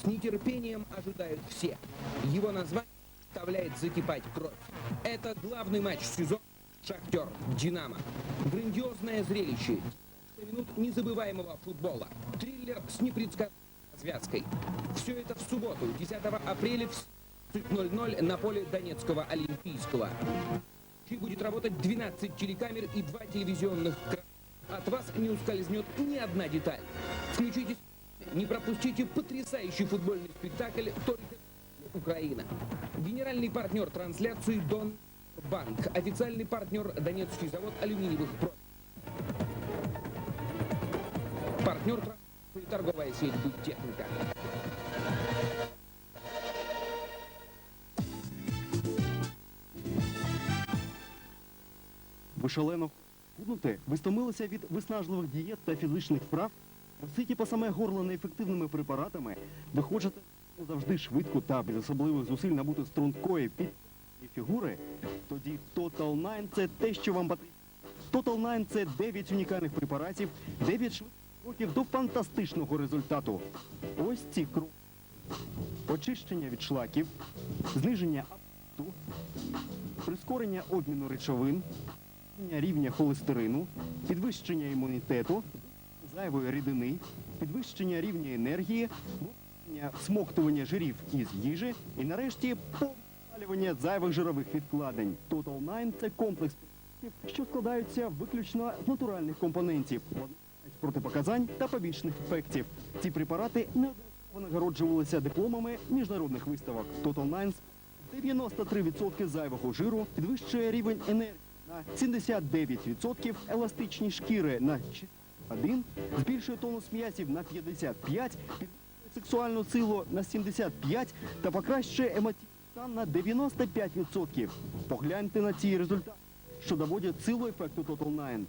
с нетерпением ожидают все. Его название заставляет закипать кровь. Это главный матч сезона «Шахтер» «Динамо». Грандиозное зрелище. 90 минут незабываемого футбола. Триллер с непредсказуемой связкой. Все это в субботу, 10 апреля в 17:00 на поле Донецкого Олимпийского. Ночи будет работать 12 телекамер и 2 телевизионных крана. От вас не ускользнет ни одна деталь. Включитесь, не пропустите потрясающий футбольный спектакль только Украина. Генеральный партнер трансляции Дон Банк. Официальный партнер Донецкий завод алюминиевых продуктов. Партнер трансляции торговая сеть «Будтехника». Ви шалено худнути? Ви стомилися від виснажливих дієт та фізичних вправ? Ви ситі по саме горло неефективними препаратами? Ви хочете завжди швидко та без особливих зусиль набути стрункої підтягнутої фігури? Тоді Total 9 – це те, що вам потрібно. Total 9 – це 9 унікальних препаратів, 9 швидких кроків до фантастичного результату. Ось ці кроки. Очищення від шлаків, зниження апетиту, прискорення обміну речовин, рівня холестерину, підвищення імунітету, зайвої рідини, підвищення рівня енергії, виведення всмоктування жирів із їжі і нарешті повне спалювання зайвих жирових відкладень. Total 9 – це комплекс що складаються виключно з натуральних компонентів, протипоказань та побічних ефектів. Ці препарати неодноразово нагороджувалися дипломами міжнародних виставок. Total 9 93% зайвого жиру підвищує рівень енергії на 79%, еластичні шкіри на 1, збільшує тонус м'язів на 55, підвищує сексуальну силу на 75 та покращує емоційний стан на 95%. Погляньте на ці результати, що доводять силу ефекту Total 9.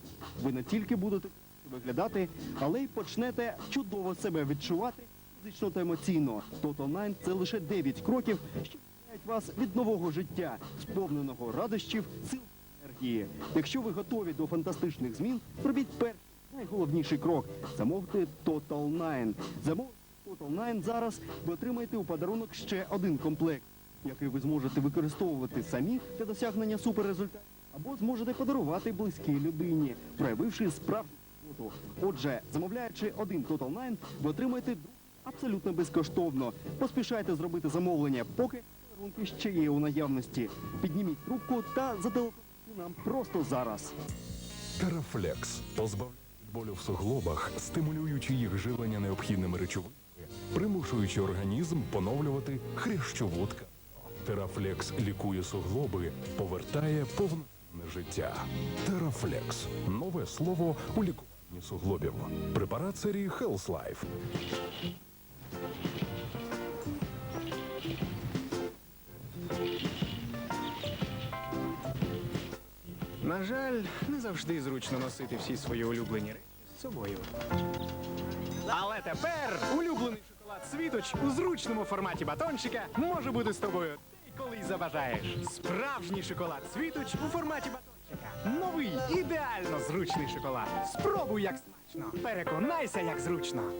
Ви не тільки будете виглядати, але й почнете чудово себе відчувати фізично та емоційно. Total 9 – це лише 9 кроків, що звільняють вас від нового життя, сповненого радощів, сил енергії. Якщо ви готові до фантастичних змін, зробіть перший найголовніший крок. Замовте Total 9. Замовте Total 9 зараз, ви отримаєте у подарунок ще один комплект, який ви зможете використовувати самі для досягнення суперрезультатів, або зможете подарувати близькій людині, проявивши справжню роботу. Отже, замовляючи один Total 9, ви отримаєте абсолютно безкоштовно. Поспішайте зробити замовлення, поки подарунки ще є у наявності. Підніміть трубку та зателефонуйте нам просто зараз. Терафлекс позбавляє болю в суглобах, стимулюючи їх живлення необхідними речовинами, примушуючи організм поновлювати хрящову тканину. Терафлекс лікує суглоби, повертає повноцінне життя. Терафлекс нове слово у лікуванні суглобів. Препарат серії Health Life. На жаль, не завжди зручно носити всі свої улюблені речі з собою. Але тепер улюблений шоколад світоч у зручному форматі батончика може бути з тобою ти коли забажаєш. Справжній шоколад світоч у форматі батончика. Новий ідеально зручний шоколад. Спробуй як смачно. Переконайся, як зручно.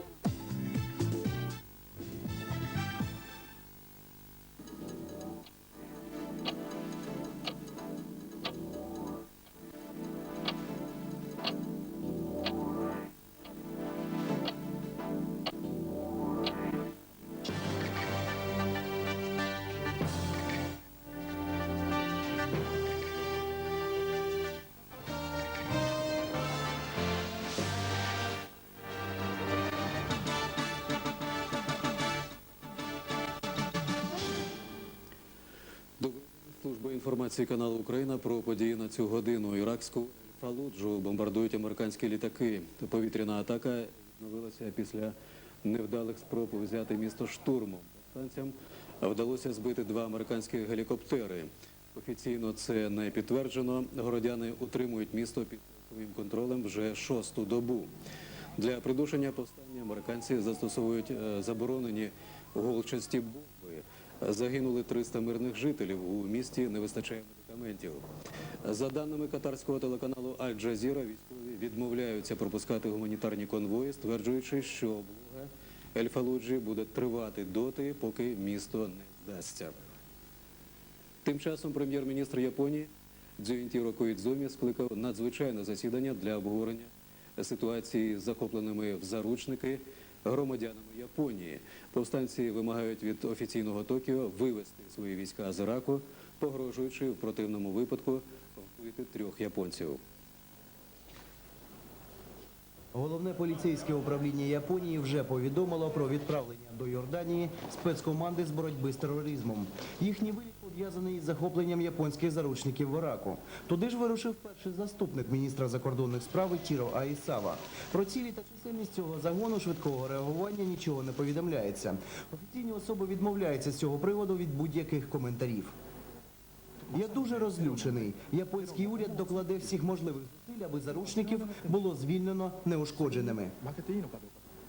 Інформації каналу Україна про події на цю годину. Іракську Фалуджу бомбардують американські літаки. Повітряна атака відновилася після невдалих спроб взяти місто штурмом. Повстанцям вдалося збити два американські гелікоптери. Офіційно це не підтверджено. Городяни утримують місто під своїм контролем вже шосту добу. Для придушення повстання американці застосовують е, заборонені голчасті бомби. Загинули 300 мирних жителів. У місті не вистачає медикаментів. За даними катарського телеканалу Аль-Джазіра, військові відмовляються пропускати гуманітарні конвої, стверджуючи, що облога Ель-Фалуджі буде тривати доти, поки місто не здасться. Тим часом прем'єр-міністр Японії Дзюінтіро Коїдзумі скликав надзвичайне засідання для обговорення ситуації з захопленими в заручники громадянами Японії. Повстанці вимагають від офіційного Токіо вивести свої війська з Іраку, погрожуючи в противному випадку вбити трьох японців. Головне поліцейське управління Японії вже повідомило про відправлення до Йорданії спецкоманди з боротьби з тероризмом. Їхній виліт пов'язаний із захопленням японських заручників в Іраку. Туди ж вирушив перший заступник міністра закордонних справ Тіро Аїсава. Про цілі та чисельність цього загону швидкого реагування нічого не повідомляється. Офіційні особи відмовляються з цього приводу від будь-яких коментарів. Я дуже розлючений. Японський уряд докладе всіх можливих зусиль, аби заручників було звільнено неушкодженими.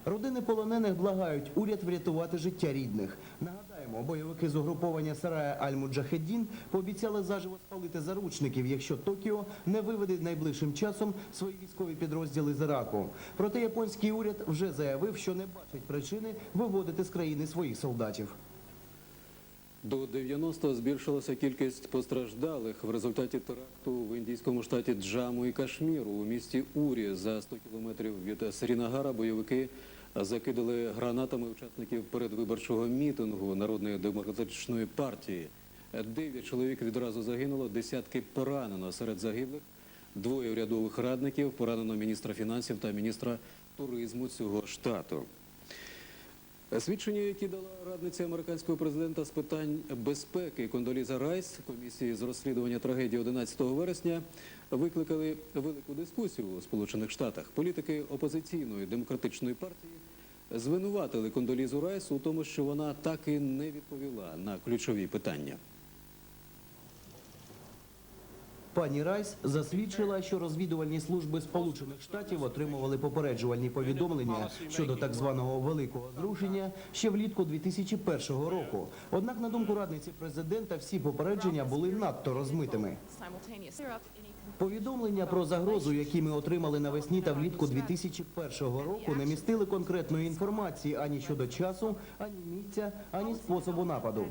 Родини полонених благають уряд врятувати життя рідних. Нагадаємо, бойовики з угруповання Сарая Аль-Муджахеддін пообіцяли заживо спалити заручників, якщо Токіо не виведе найближчим часом свої військові підрозділи з Іраку. Проте японський уряд вже заявив, що не бачить причини виводити з країни своїх солдатів. До 90 збільшилася кількість постраждалих в результаті теракту в індійському штаті Джаму і Кашміру у місті Урі за 100 кілометрів від Срінагара бойовики закидали гранатами учасників передвиборчого мітингу Народної демократичної партії. Дев'ять чоловік відразу загинуло, десятки поранено. Серед загиблих двоє урядових радників, поранено міністра фінансів та міністра туризму цього штату. Свідчення, які дала радниця американського президента з питань безпеки Кондоліза Райс комісії з розслідування трагедії 11 вересня, викликали велику дискусію у Сполучених Штатах. Політики опозиційної демократичної партії звинуватили Кондолізу Райс у тому, що вона так і не відповіла на ключові питання. Пані Райс засвідчила, що розвідувальні служби Сполучених Штатів отримували попереджувальні повідомлення щодо так званого великого зрушення ще влітку 2001 року. Однак, на думку радниці президента, всі попередження були надто розмитими. Повідомлення про загрозу, які ми отримали навесні та влітку 2001 року, не містили конкретної інформації ані щодо часу, ані місця, ані способу нападу.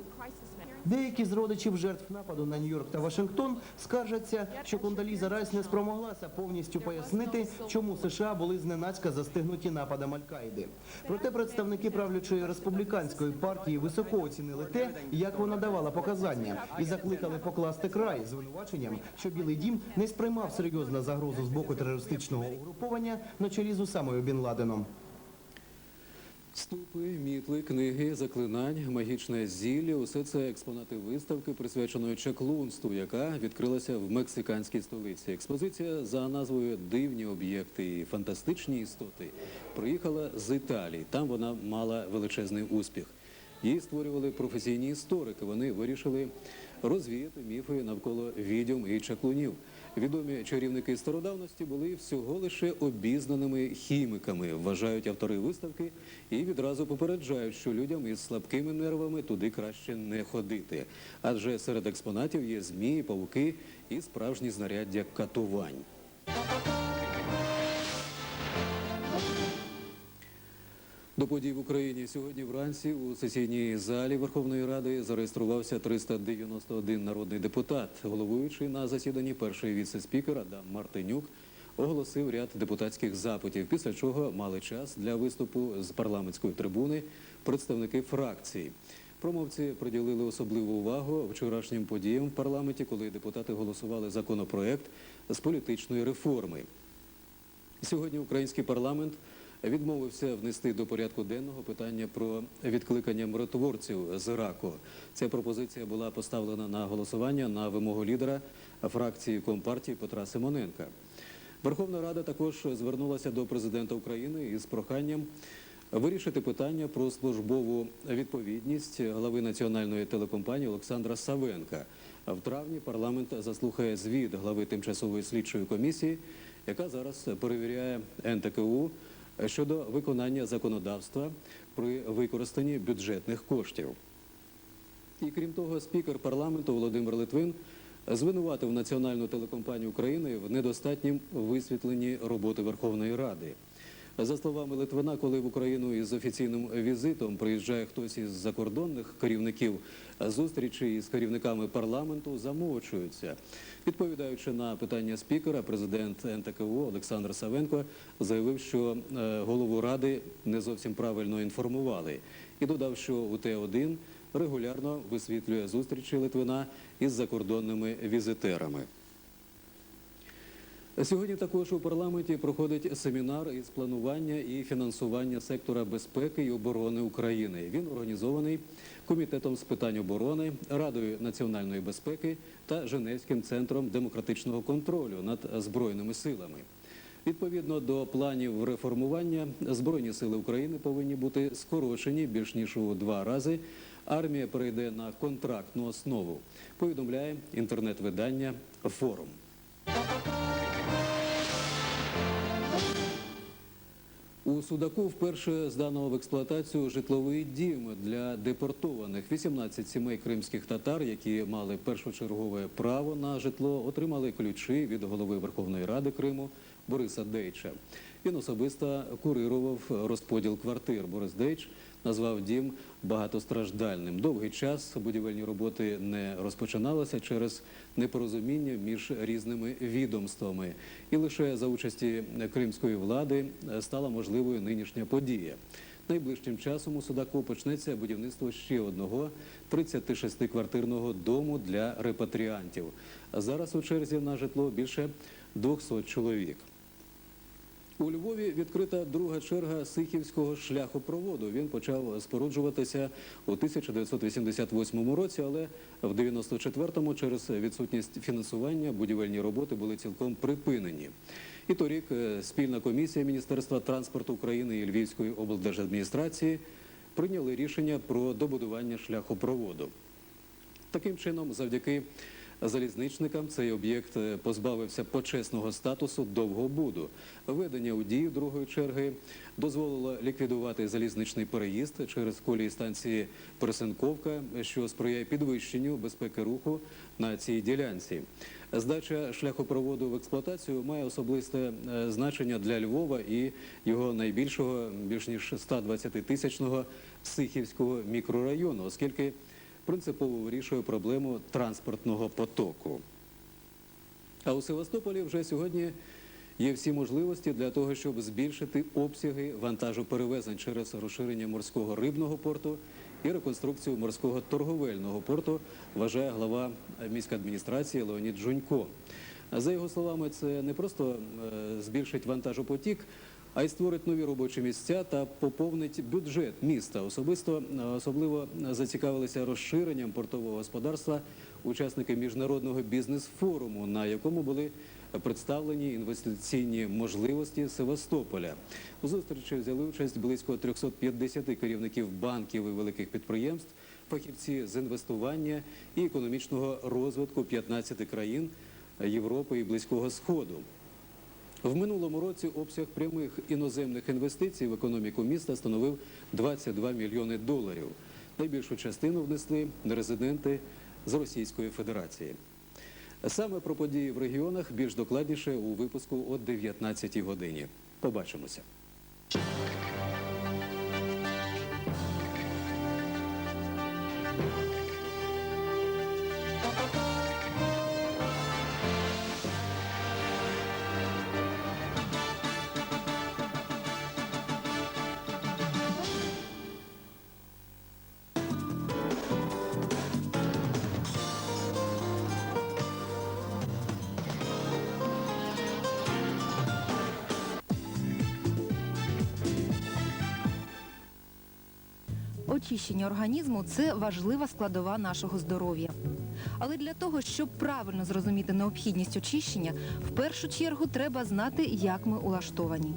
Деякі з родичів жертв нападу на Нью-Йорк та Вашингтон скаржаться, що Кондаліза Райс не спромоглася повністю пояснити, чому США були зненацька застигнуті нападом Аль-Каїди. Проте представники правлячої республіканської партії високо оцінили те, як вона давала показання, і закликали покласти край звинуваченням, що Білий Дім не сприймав серйозну загрозу з боку терористичного угруповання на чолі з Усамою Бін Ладеном. Ступи, мітли, книги, заклинань, магічне зілля – усе це експонати виставки, присвяченої чаклунству, яка відкрилася в мексиканській столиці. Експозиція за назвою Дивні об'єкти і фантастичні істоти приїхала з Італії. Там вона мала величезний успіх. Її створювали професійні історики. Вони вирішили розвіяти міфи навколо відьом і чаклунів. Відомі чарівники стародавності були всього лише обізнаними хіміками, вважають автори виставки, і відразу попереджають, що людям із слабкими нервами туди краще не ходити. Адже серед експонатів є змії, павуки і справжні знаряддя катувань. До подій в Україні сьогодні вранці у сесійній залі Верховної Ради зареєструвався 391 народний депутат. Головуючий на засіданні перший віце-спікер Адам Мартинюк оголосив ряд депутатських запитів, після чого мали час для виступу з парламентської трибуни представники фракцій. Промовці приділили особливу увагу вчорашнім подіям в парламенті, коли депутати голосували законопроект з політичної реформи. Сьогодні український парламент відмовився внести до порядку денного питання про відкликання миротворців з Іраку. Ця пропозиція була поставлена на голосування на вимогу лідера фракції Компартії Петра Симоненка. Верховна Рада також звернулася до президента України із проханням вирішити питання про службову відповідність глави національної телекомпанії Олександра Савенка. В травні парламент заслухає звіт глави тимчасової слідчої комісії, яка зараз перевіряє НТКУ щодо виконання законодавства при використанні бюджетних коштів. І крім того, спікер парламенту Володимир Литвин звинуватив Національну телекомпанію України в недостатнім висвітленні роботи Верховної Ради. За словами Литвина, коли в Україну із офіційним візитом приїжджає хтось із закордонних керівників, зустрічі із керівниками парламенту замовчуються. Відповідаючи на питання спікера, президент НТКО Олександр Савенко заявив, що е, голову ради не зовсім правильно інформували, і додав, що у Т1 регулярно висвітлює зустрічі Литвина із закордонними візитерами. Сьогодні також у парламенті проходить семінар із планування і фінансування сектора безпеки і оборони України. Він організований комітетом з питань оборони, Радою національної безпеки та Женевським центром демократичного контролю над збройними силами. Відповідно до планів реформування, збройні сили України повинні бути скорочені більш ніж у два рази. Армія перейде на контрактну основу. Повідомляє інтернет-видання Форум. У Судаку вперше здано в експлуатацію житловий дім для депортованих. 18 сімей кримських татар, які мали першочергове право на житло, отримали ключі від голови Верховної Ради Криму Бориса Дейча. Він особисто курирував розподіл квартир. Борис Дейч назвав дім багатостраждальним. Довгий час будівельні роботи не розпочиналися через непорозуміння між різними відомствами. І лише за участі кримської влади стала можливою нинішня подія. Найближчим часом у Судаку почнеться будівництво ще одного 36-квартирного дому для репатріантів. Зараз у черзі на житло більше 200 чоловік. У Львові відкрита друга черга Сихівського шляхопроводу. Він почав споруджуватися у 1988 році, але в 94-му через відсутність фінансування будівельні роботи були цілком припинені. І торік е, спільна комісія Міністерства транспорту України і Львівської облдержадміністрації прийняли рішення про добудування шляхопроводу. Таким чином, завдяки залізничникам, цей об'єкт е, позбавився почесного статусу довгобуду. Введення у дію другої черги дозволило ліквідувати залізничний переїзд через колії станції Пересенковка, що сприяє підвищенню безпеки руху на цій ділянці. Здача шляхопроводу в експлуатацію має особисте е, значення для Львова і його найбільшого, більш ніж 120-тисячного Сихівського мікрорайону, оскільки принципово вирішує проблему транспортного потоку. А у Севастополі вже сьогодні є всі можливості для того, щоб збільшити обсяги вантажоперевезень через розширення морського рибного порту і реконструкцію морського торговельного порту, вважає глава міської адміністрації Леонід Жунько. За його словами, це не просто е, збільшить вантажопотік, а й створить нові робочі місця та поповнить бюджет міста. Особисто е, особливо зацікавилися розширенням портового господарства учасники міжнародного бізнес-форуму, на якому були представлені інвестиційні можливості Севастополя. У зустрічі взяли участь близько 350 керівників банків і великих підприємств, фахівці з інвестування і економічного розвитку 15 країн Європи і Близького Сходу. В минулому році обсяг прямих іноземних інвестицій в економіку міста становив 22 мільйони доларів. Найбільшу частину внесли нерезиденти з Російської Федерації. Саме про події в регіонах більш докладніше у випуску о 19 годині. Побачимося. Очищення організму це важлива складова нашого здоров'я. Але для того, щоб правильно зрозуміти необхідність очищення, в першу чергу треба знати, як ми улаштовані.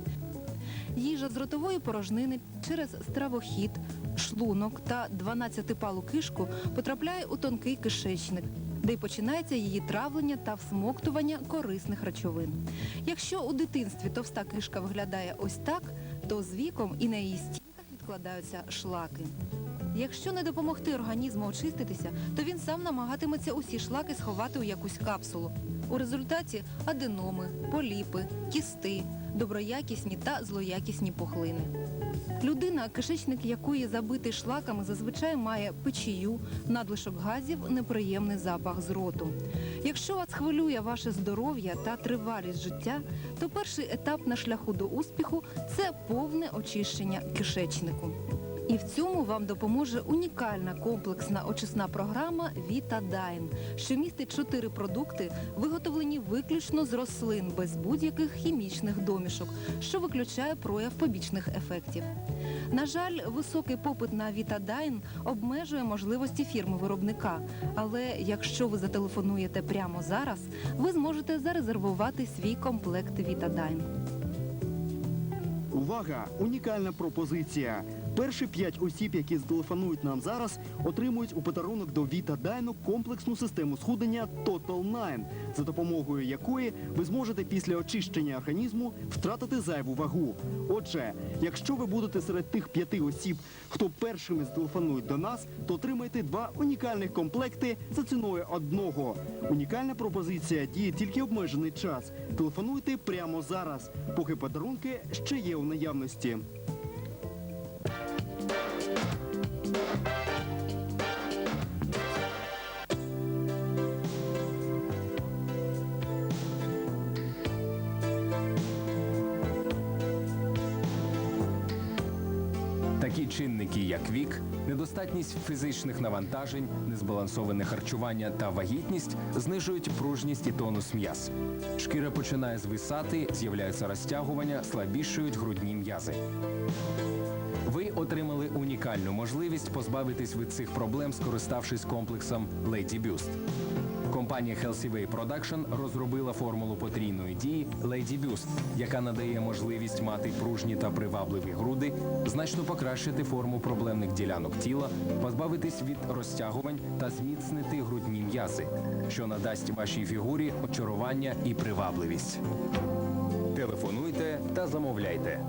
Їжа з ротової порожнини через стравохід, шлунок та 12-палу кишку потрапляє у тонкий кишечник, де й починається її травлення та всмоктування корисних речовин. Якщо у дитинстві товста кишка виглядає ось так, то з віком і на її стінках відкладаються шлаки. Якщо не допомогти організму очиститися, то він сам намагатиметься усі шлаки сховати у якусь капсулу. У результаті аденоми, поліпи, кісти, доброякісні та злоякісні пухлини. Людина, кишечник якої забитий шлаками, зазвичай має печію, надлишок газів, неприємний запах з роту. Якщо вас хвилює ваше здоров'я та тривалість життя, то перший етап на шляху до успіху це повне очищення кишечнику. І в цьому вам допоможе унікальна комплексна очисна програма Вітадайн, що містить чотири продукти, виготовлені виключно з рослин без будь-яких хімічних домішок, що виключає прояв побічних ефектів. На жаль, високий попит на Вітадайн обмежує можливості фірми виробника. Але якщо ви зателефонуєте прямо зараз, ви зможете зарезервувати свій комплект Вітадайн. Увага! Унікальна пропозиція. Перші п'ять осіб, які зателефонують нам зараз, отримують у подарунок до Vita Dino комплексну систему схудення Total 9, за допомогою якої ви зможете після очищення організму втратити зайву вагу. Отже, якщо ви будете серед тих п'яти осіб, хто першими зателефонують до нас, то отримаєте два унікальних комплекти за ціною одного. Унікальна пропозиція діє тільки обмежений час. Телефонуйте прямо зараз, поки подарунки ще є у наявності. Такі чинники, як вік, недостатність фізичних навантажень, незбалансоване харчування та вагітність знижують пружність і тонус м'яз. Шкіра починає звисати, з'являються розтягування, слабішують грудні м'язи. Отримали унікальну можливість позбавитись від цих проблем, скориставшись комплексом Lady Boost. Компанія Healthy Way Production розробила формулу потрійної дії Lady Boost, яка надає можливість мати пружні та привабливі груди, значно покращити форму проблемних ділянок тіла, позбавитись від розтягувань та зміцнити грудні м'язи, що надасть вашій фігурі очарування і привабливість. Телефонуйте та замовляйте.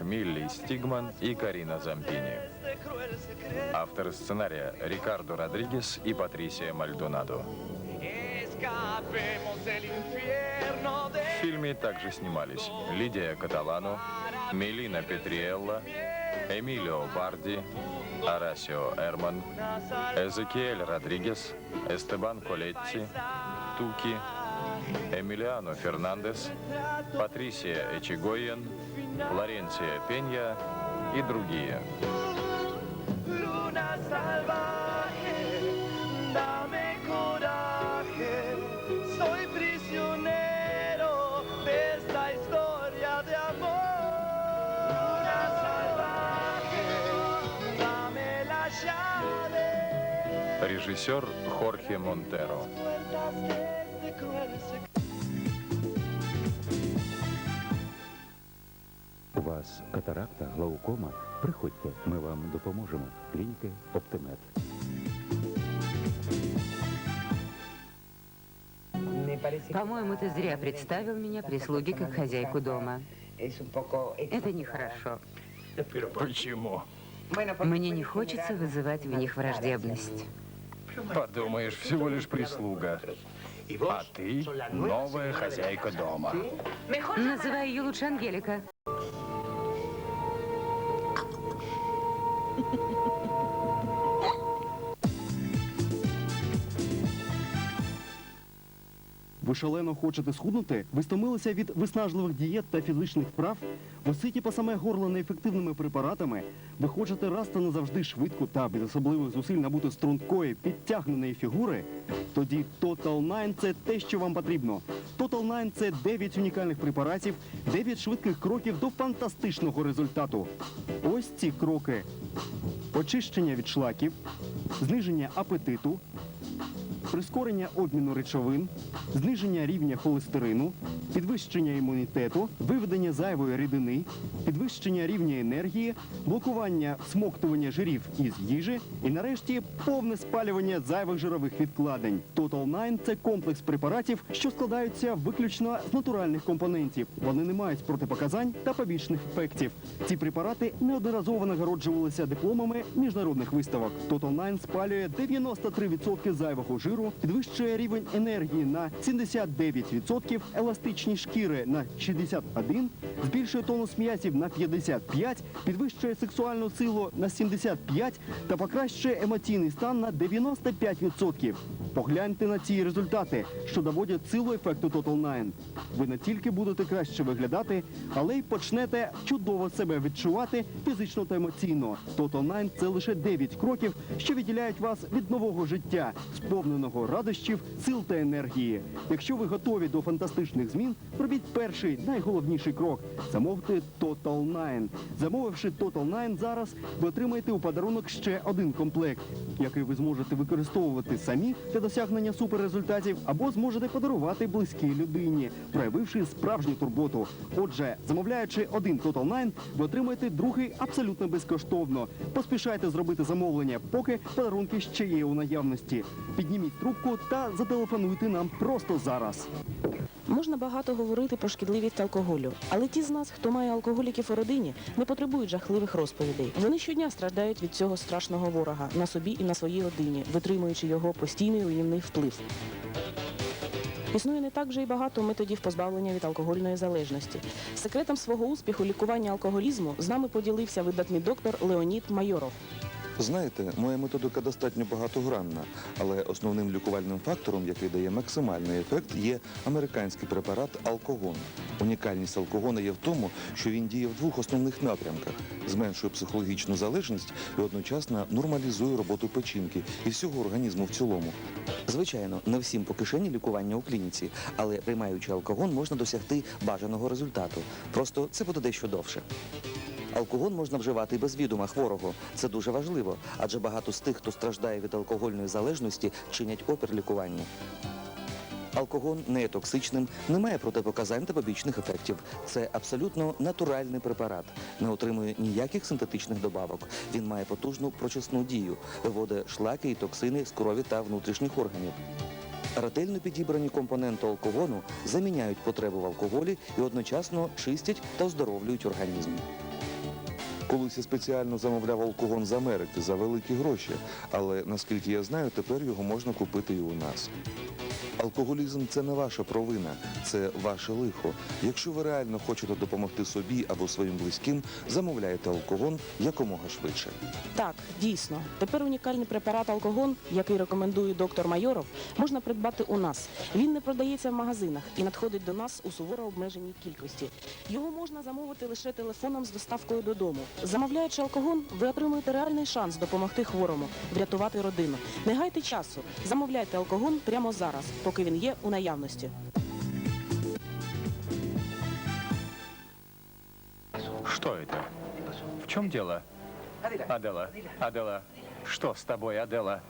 Милли Стигман и Карина Зампини. Авторы сценария Рикардо Родригес и Патрисия Мальдонадо. В фильме также снимались Лидия Каталану, Мелина Петриелла, Эмилио Барди, Арасио Эрман, Эзекиэль Родригес, Эстебан Колетти, Туки, Эмилиано Фернандес, Патрисия Эчегоен, Флоренция Пенья и другие. Режиссер Хорхе Монтеро. Вас катаракта, глаукома? Приходьте, ми вам допоможемо. Клініки Оптимед. По-моему, ты зря представил меня прислуги как хозяйку дома. Это нехорошо. Почему? Мне не хочется вызывать в них враждебность. Подумаешь, всего лишь прислуга. А ты новая хозяйка дома. Называй ее лучше Ангелика. Ви шалено хочете схуднути? Ви стомилися від виснажливих дієт та фізичних вправ? Ви ситі по саме горло неефективними препаратами? Ви хочете раз та назавжди швидко та без особливих зусиль набути стрункої, підтягненої фігури? Тоді Total 9 – це те, що вам потрібно. Total 9 – це 9 унікальних препаратів, 9 швидких кроків до фантастичного результату. Ось ці кроки. Очищення від шлаків, зниження апетиту, прискорення обміну речовин, зниження рівня холестерину, підвищення імунітету, виведення зайвої рідини, підвищення рівня енергії, блокування смоктування жирів із їжі і нарешті повне спалювання зайвих жирових відкладень. Total 9 – це комплекс препаратів, що складаються виключно з натуральних компонентів. Вони не мають протипоказань та побічних ефектів. Ці препарати неодноразово нагороджувалися дипломами міжнародних виставок. Total 9 спалює 93% зайвого жиру, підвищує рівень енергії на 79%, еластичність шкіри на 61%, збільшує тонус м'язів на 55%, підвищує сексуальну силу на 75% та покращує емоційний стан на 95%. Погляньте на ці результати, що доводять силу ефекту Total 9. Ви не тільки будете краще виглядати, але й почнете чудово себе відчувати фізично та емоційно. Total 9 – це лише 9 кроків, що відділяють вас від нового життя, сповненого радощів, сил та енергії. Якщо ви готові до фантастичних змін, робіть перший найголовніший крок. Замовте Total 9. Замовивши Total 9 зараз, ви отримаєте у подарунок ще один комплект, який ви зможете використовувати самі для досягнення суперрезультатів або зможете подарувати близькій людині, проявивши справжню турботу. Отже, замовляючи один Total 9, ви отримаєте другий абсолютно безкоштовно. Поспішайте зробити замовлення, поки подарунки ще є у наявності. Підніміть трубку та зателефонуйте нам просто зараз. Можна багато говорити про шкідливість алкоголю, але ті з нас, хто має алкоголіків у родині, не потребують жахливих розповідей. Вони щодня страждають від цього страшного ворога на собі і на своїй родині, витримуючи його постійний руйнівний вплив. Існує не так вже й багато методів позбавлення від алкогольної залежності. Секретом свого успіху лікування алкоголізму з нами поділився видатний доктор Леонід Майоров. Знаєте, моя методика достатньо багатогранна, але основним лікувальним фактором, який дає максимальний ефект, є американський препарат алкогон. Унікальність алкогона є в тому, що він діє в двох основних напрямках: зменшує психологічну залежність і одночасно нормалізує роботу печінки і всього організму в цілому. Звичайно, не всім по кишені лікування у клініці, але приймаючи алкогон, можна досягти бажаного результату. Просто це буде дещо довше. Алкогон можна вживати і без відома хворого. Це дуже важливо, адже багато з тих, хто страждає від алкогольної залежності, чинять опір лікуванню. Алкогон не є токсичним, не має протипоказань та побічних ефектів. Це абсолютно натуральний препарат, не отримує ніяких синтетичних добавок. Він має потужну прочисну дію, виводить шлаки і токсини з крові та внутрішніх органів. Ретельно підібрані компоненти алкогону заміняють потребу в алкоголі і одночасно чистять та оздоровлюють організм. Колись я спеціально замовляв алкогон з Америки за великі гроші, але наскільки я знаю, тепер його можна купити і у нас. Алкоголізм це не ваша провина, це ваше лихо. Якщо ви реально хочете допомогти собі або своїм близьким, замовляйте алкогон якомога швидше. Так, дійсно. Тепер унікальний препарат алкогон, який рекомендує доктор Майоров, можна придбати у нас. Він не продається в магазинах і надходить до нас у суворо обмеженій кількості. Його можна замовити лише телефоном з доставкою додому. Замовляючи алкогон, ви отримуєте реальний шанс допомогти хворому, врятувати родину. Не гайте часу. Замовляйте алкогон прямо зараз, поки він є у наявності. Что это? В чем дело? Адела, Адела, что с тобой, Адела?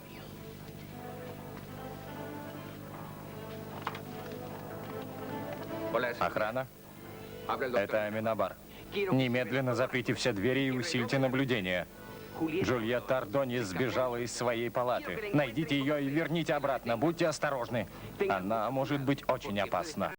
Охрана? Это Аминабар. Немедленно заприте все двери и усильте наблюдение. Джульетта Ардонис сбежала из своей палаты. Найдите ее и верните обратно. Будьте осторожны. Она может быть очень опасна.